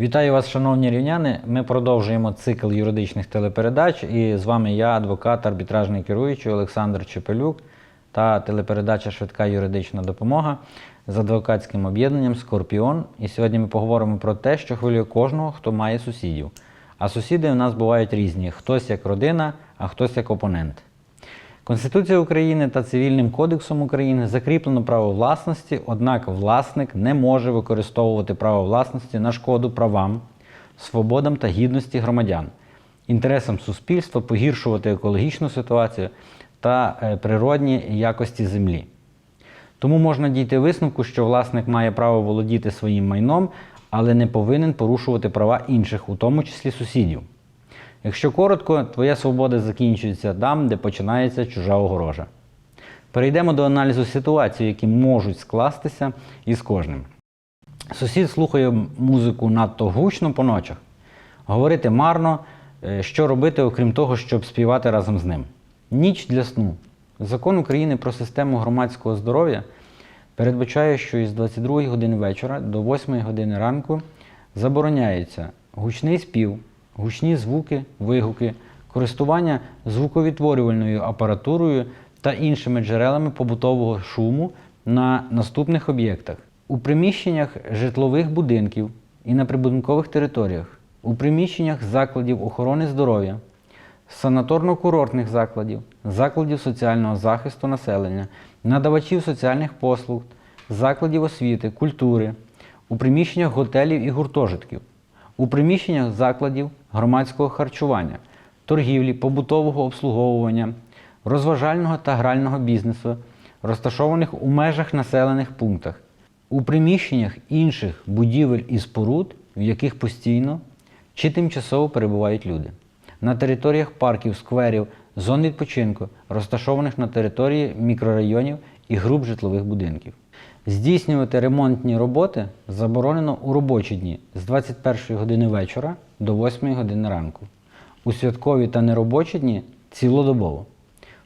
Вітаю вас, шановні рівняни. Ми продовжуємо цикл юридичних телепередач. І з вами я, адвокат, арбітражний керуючий Олександр Чепелюк та телепередача Швидка юридична допомога з адвокатським об'єднанням Скорпіон. І сьогодні ми поговоримо про те, що хвилює кожного, хто має сусідів. А сусіди у нас бувають різні: хтось як родина, а хтось як опонент. Конституцією України та Цивільним кодексом України закріплено право власності, однак власник не може використовувати право власності на шкоду правам, свободам та гідності громадян, інтересам суспільства, погіршувати екологічну ситуацію та е, природні якості землі. Тому можна дійти висновку, що власник має право володіти своїм майном, але не повинен порушувати права інших, у тому числі сусідів. Якщо коротко, твоя свобода закінчується там, де починається чужа огорожа. Перейдемо до аналізу ситуацій, які можуть скластися із кожним. Сусід слухає музику надто гучно по ночах. Говорити марно, е, що робити, окрім того, щоб співати разом з ним. Ніч для сну. Закон України про систему громадського здоров'я передбачає, що із 22 години вечора до 8 години ранку забороняється гучний спів, гучні звуки, вигуки, користування звуковідтворювальною апаратурою та іншими джерелами побутового шуму на наступних об'єктах: у приміщеннях житлових будинків і на прибудинкових територіях, у приміщеннях закладів охорони здоров'я, санаторно-курортних закладів, закладів соціального захисту населення, надавачів соціальних послуг, закладів освіти, культури, у приміщеннях готелів і гуртожитків, у приміщеннях закладів громадського харчування, торгівлі, побутового обслуговування, розважального та грального бізнесу, розташованих у межах населених пунктах, у приміщеннях інших будівель і споруд, в яких постійно чи тимчасово перебувають люди, на територіях парків, скверів, зон відпочинку, розташованих на території мікрорайонів і груп житлових будинків. Здійснювати ремонтні роботи заборонено у робочі дні з 21 години вечора до 8 години ранку, у святкові та неробочі дні цілодобово.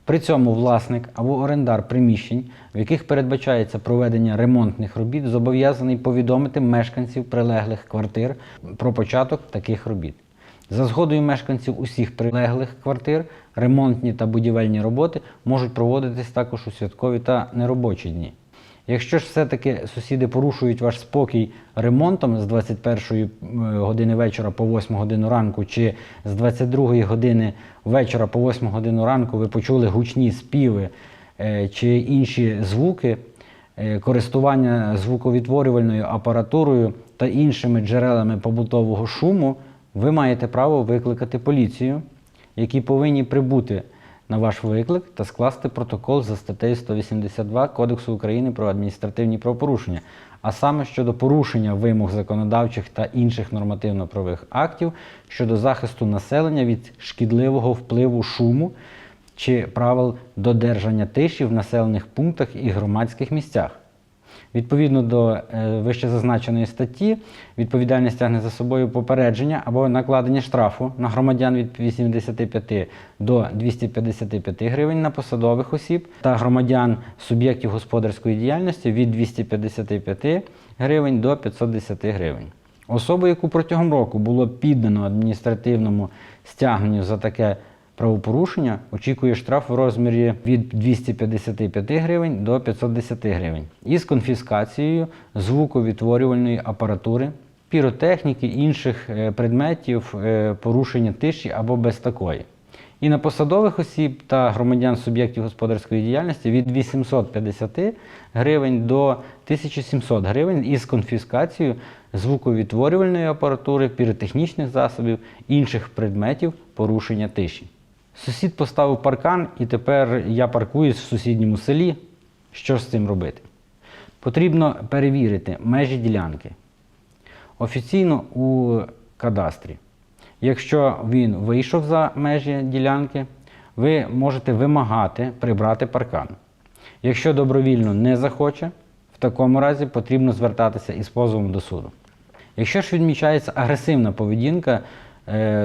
При цьому власник або орендар приміщень, в яких передбачається проведення ремонтних робіт, зобов'язаний повідомити мешканців прилеглих квартир про початок таких робіт. За згодою мешканців усіх прилеглих квартир, ремонтні та будівельні роботи можуть проводитись також у святкові та неробочі дні. Якщо ж все-таки сусіди порушують ваш спокій ремонтом з 21 години вечора по 8 годину ранку, чи з 22 години вечора по 8 годину ранку ви почули гучні співи е, чи інші звуки, е, користування звуковідтворювальною апаратурою та іншими джерелами побутового шуму, ви маєте право викликати поліцію, які повинні прибути на ваш виклик та скласти протокол за статтею 182 Кодексу України про адміністративні правопорушення, а саме щодо порушення вимог законодавчих та інших нормативно-правових актів щодо захисту населення від шкідливого впливу шуму чи правил додержання тиші в населених пунктах і громадських місцях. Відповідно до е, вище зазначеної статті, відповідальність тягне за собою попередження або накладення штрафу на громадян від 85 до 255 гривень на посадових осіб та громадян суб'єктів господарської діяльності від 255 гривень до 510 гривень. Особу, яку протягом року було піддано адміністративному стягненню за таке правопорушення, очікує штраф в розмірі від 255 гривень до 510 гривень із конфіскацією звуковідтворювальної апаратури, піротехніки, інших е, предметів е, порушення тиші або без такої. І на посадових осіб та громадян суб'єктів господарської діяльності від 850 гривень до 1700 гривень із конфіскацією звуковідтворювальної апаратури, піротехнічних засобів, інших предметів порушення тиші. Сусід поставив паркан, і тепер я паркуюсь в сусідньому селі. Що з цим робити? Потрібно перевірити межі ділянки офіційно у кадастрі. Якщо він вийшов за межі ділянки, ви можете вимагати прибрати паркан. Якщо добровільно не захоче, в такому разі потрібно звертатися із позовом до суду. Якщо ж відмічається агресивна поведінка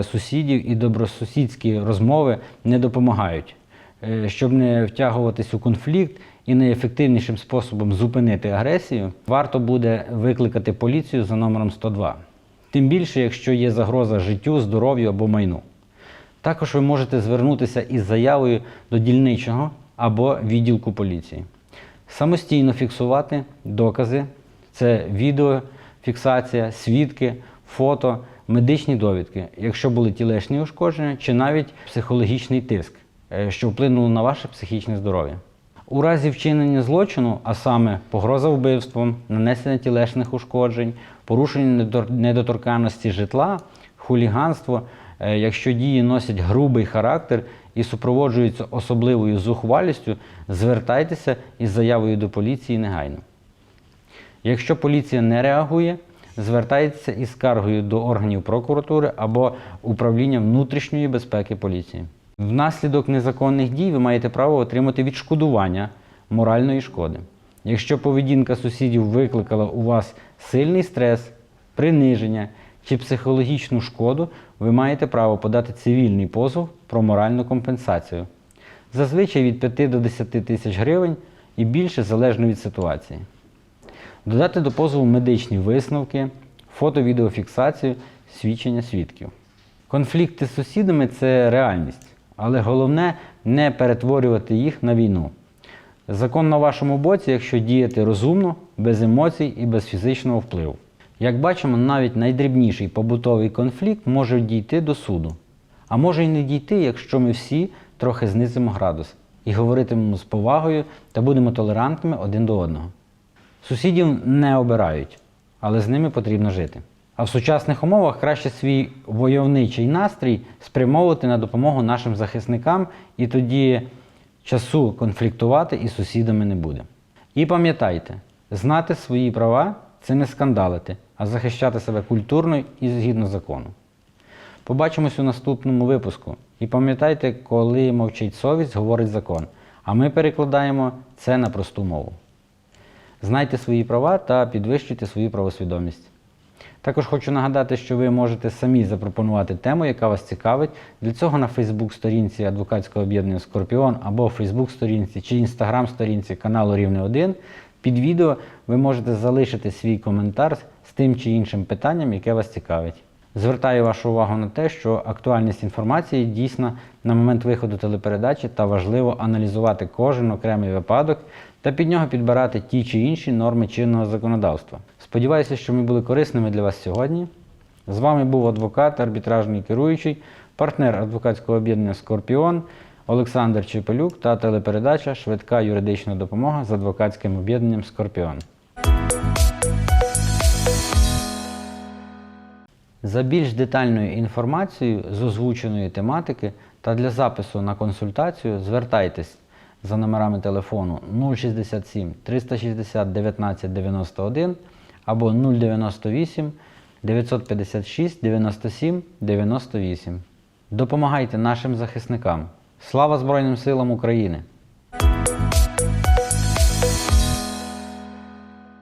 сусідів і добросусідські розмови не допомагають, Е, щоб не втягуватись у конфлікт і найефективнішим способом зупинити агресію, варто буде викликати поліцію за номером 102. тим більше, якщо є загроза життю, здоров'ю або майну. Також ви можете звернутися із заявою до дільничого або відділку поліції. Самостійно фіксувати докази, це відеофіксація, свідки, фото, медичні довідки, якщо були тілесні ушкодження, чи навіть психологічний тиск, е, що вплинуло на ваше психічне здоров'я. У разі вчинення злочину, а саме погроза вбивством, нанесення тілесних ушкоджень, порушення недоторканності житла, хуліганство, е, якщо дії носять грубий характер і супроводжуються особливою зухвалістю, звертайтеся із заявою до поліції негайно. Якщо поліція не реагує, звертайтеся із скаргою до органів прокуратури або управління внутрішньої безпеки поліції. Внаслідок незаконних дій ви маєте право отримати відшкодування моральної шкоди. Якщо поведінка сусідів викликала у вас сильний стрес, приниження чи психологічну шкоду, ви маєте право подати цивільний позов про моральну компенсацію. Зазвичай від 5 до 10 тисяч гривень і більше залежно від ситуації. Додати до позову медичні висновки, фото-відеофіксацію, свідчення свідків. Конфлікти з сусідами це реальність, але головне не перетворювати їх на війну. Закон на вашому боці, якщо діяти розумно, без емоцій і без фізичного впливу. Як бачимо, навіть найдрібніший побутовий конфлікт може дійти до суду. А може й не дійти, якщо ми всі трохи знизимо градус і говоритимемо з повагою та будемо толерантними один до одного. Сусідів не обирають, але з ними потрібно жити. А в сучасних умовах краще свій войовничий настрій спрямовувати на допомогу нашим захисникам, і тоді часу конфліктувати із сусідами не буде. І пам'ятайте, знати свої права це не скандалити, а захищати себе культурно і згідно закону. Побачимось у наступному випуску. І пам'ятайте, коли мовчить совість, говорить закон. А ми перекладаємо це на просту мову. Знайте свої права та підвищуйте свою правосвідомість. Також хочу нагадати, що ви можете самі запропонувати тему, яка вас цікавить. Для цього на Фейсбук-сторінці адвокатського об'єднання Скорпіон або Фейсбук-сторінці чи Інстаграм-сторінці каналу Рівне 1 під відео ви можете залишити свій коментар з тим чи іншим питанням, яке вас цікавить. Звертаю вашу увагу на те, що актуальність інформації дійсна на момент виходу телепередачі та важливо аналізувати кожен окремий випадок та під нього підбирати ті чи інші норми чинного законодавства. Сподіваюся, що ми були корисними для вас сьогодні. З вами був адвокат, арбітражний керуючий, партнер адвокатського об'єднання Скорпіон Олександр Чепелюк та телепередача Швидка юридична допомога з адвокатським об'єднанням Скорпіон. За більш детальною інформацією з озвученої тематики та для запису на консультацію звертайтесь за номерами телефону 067 360 19 91 або 098 956 97 98. Допомагайте нашим захисникам. Слава Збройним силам України!